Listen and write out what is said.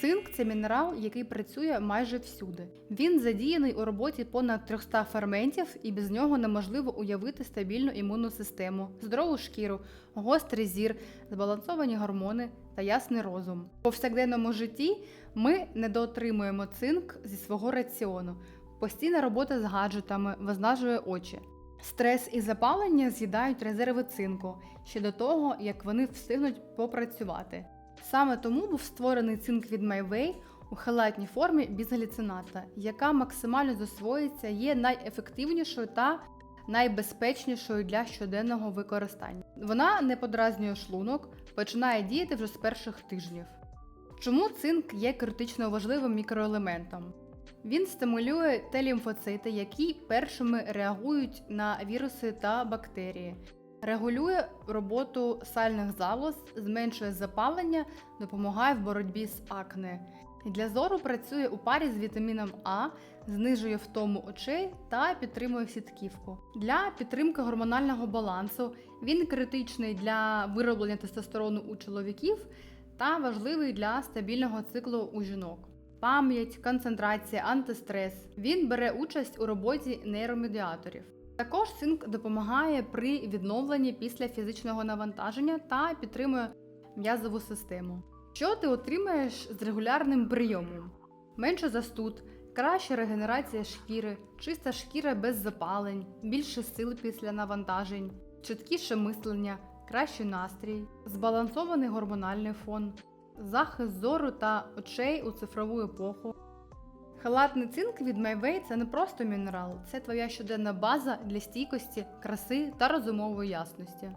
Цинк це мінерал, який працює майже всюди. Він задіяний у роботі понад 300 ферментів, і без нього неможливо уявити стабільну імунну систему, здорову шкіру, гострий зір, збалансовані гормони та ясний розум. У повсякденному житті ми недоотримуємо цинк зі свого раціону. Постійна робота з гаджетами виснажує очі. Стрес і запалення з'їдають резерви цинку ще до того, як вони встигнуть попрацювати. Саме тому був створений цинк від Майвей у халатній формі без гліцината, яка максимально засвоїться, є найефективнішою та найбезпечнішою для щоденного використання. Вона не подразнює шлунок, починає діяти вже з перших тижнів. Чому цинк є критично важливим мікроелементом? Він стимулює Т-лімфоцити, які першими реагують на віруси та бактерії, регулює роботу сальних залоз, зменшує запалення, допомагає в боротьбі з акне. Для зору працює у парі з вітаміном А, знижує втому очей та підтримує сітківку. Для підтримки гормонального балансу він критичний для вироблення тестостерону у чоловіків та важливий для стабільного циклу у жінок. Пам'ять, концентрація, антистрес. Він бере участь у роботі нейромедіаторів. Також цинк допомагає при відновленні після фізичного навантаження та підтримує м'язову систему. Що ти отримаєш з регулярним прийомом? Менше застуд, краща регенерація шкіри, чиста шкіра без запалень, більше сил після навантажень, чіткіше мислення, кращий настрій, збалансований гормональний фон, захист зору та очей у цифрову епоху. Халатний цинк від Майвей це не просто мінерал, це твоя щоденна база для стійкості, краси та розумової ясності.